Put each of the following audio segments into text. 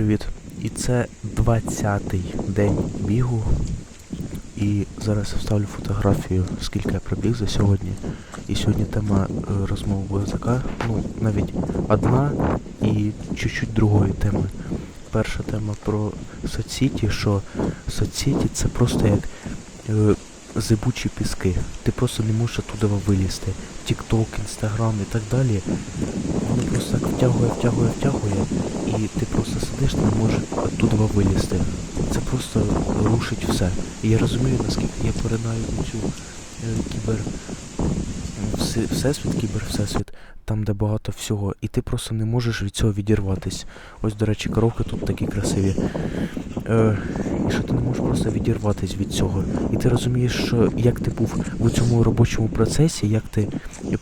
привіт! І це 20-й день бігу. І зараз я вставлю фотографію, скільки я пробіг за сьогодні. І сьогодні тема е, розмови буде така, ну, навіть одна і чуть-чуть другої теми. Перша тема про соцсеті, що соцсеті це просто як е, зибучі піски. Ти просто не можеш оттуда вилізти. Тік-ток, інстаграм і так далі. Воно просто так втягує, втягує, втягує, і ти просто сидиш, не можеш оттуда вилізти. Це просто рушить все. І я розумію, наскільки я поринаю цю е, кібер всесвіт, кібер всесвіт, там де багато всього, і ти просто не можеш від цього відірватись. Ось, до речі, коровки тут такі красиві. Е, і що ти не можеш просто відірватись від цього. І ти розумієш, що як ти був в цьому робочому процесі, як ти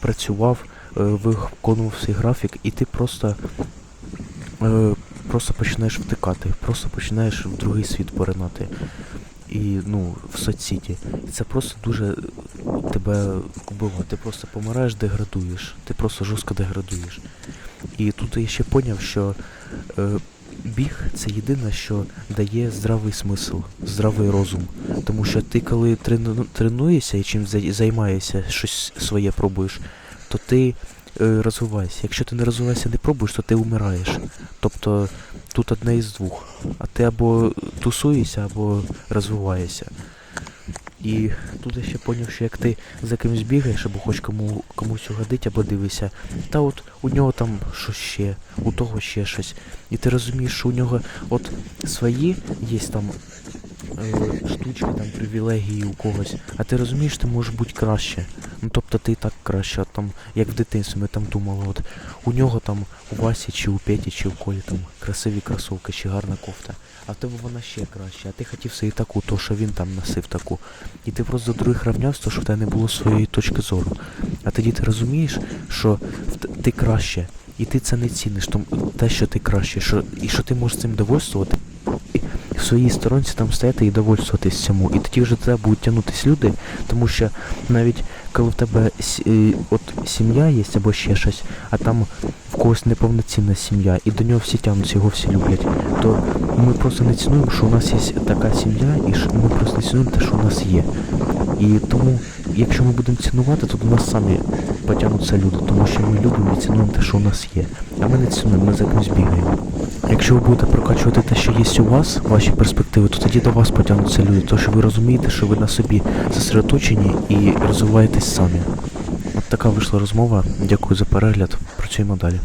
працював, е, виконував свій графік, і ти просто, е, просто починаєш втикати, просто починаєш в другий світ поринати. І ну, в соцсеті. І це просто дуже тебе вбиває. Ти просто помираєш, деградуєш. Ти просто жорстко деградуєш. І тут я ще поняв, що е, біг це єдине, що дає здравий смисл, здравий розум. Тому що ти коли трену, тренуєшся і чим займаєшся, щось своє пробуєш, то ти е, розвиваєшся. Якщо ти не розвиваєшся, не пробуєш, то ти вмираєш. Тобто тут одне із двох. А ти або тусуєшся, або розвиваєшся. І тут я ще поняв, що як ти за кимось бігаєш, або хоч кому комусь угодить, або дивишся, та от у нього там щось ще, у того ще щось. І ти розумієш, що у нього от свої є там е, штучки, там привілегії у когось, а ти розумієш, ти можеш бути краще. Ну тобто ти і так краще, там, як в дитинстві, ми там думали, от у нього там у Васі, чи у Петі, чи у Колі там красиві кросовки, чи гарна кофта. А в тебе вона ще краще, а ти хотів собі таку, то що він там носив таку. І ти просто до других равнявся, то що в тебе не було своєї точки зору. А тоді ти розумієш, що ти краще, і ти це не ціниш, тому те, що ти краще, що, і що ти можеш цим довольствувати. В своїй сторонці там стояти і довольствуватись цьому. І тоді вже треба будуть тягнутись люди, тому що навіть коли в тебе е, от сім'я є або ще щось, а там в когось неповноцінна сім'я, і до нього всі тягнуться, його всі люблять, то ми просто не цінуємо, що у нас є така сім'я, і ми просто не цінуємо те, що у нас є. І тому, якщо ми будемо цінувати, то до нас самі потягнуться люди, тому що ми любимо і цінуємо те, що у нас є. А ми не цінуємо, ми за кимось бігаємо. Якщо ви будете прокачувати те, що є у вас, ваші перспективи, то тоді до вас потягнуться люди, тому що ви розумієте, що ви на собі зосередоточені і розвиваєтесь самі. От така вийшла розмова. Дякую за перегляд. Працюємо далі.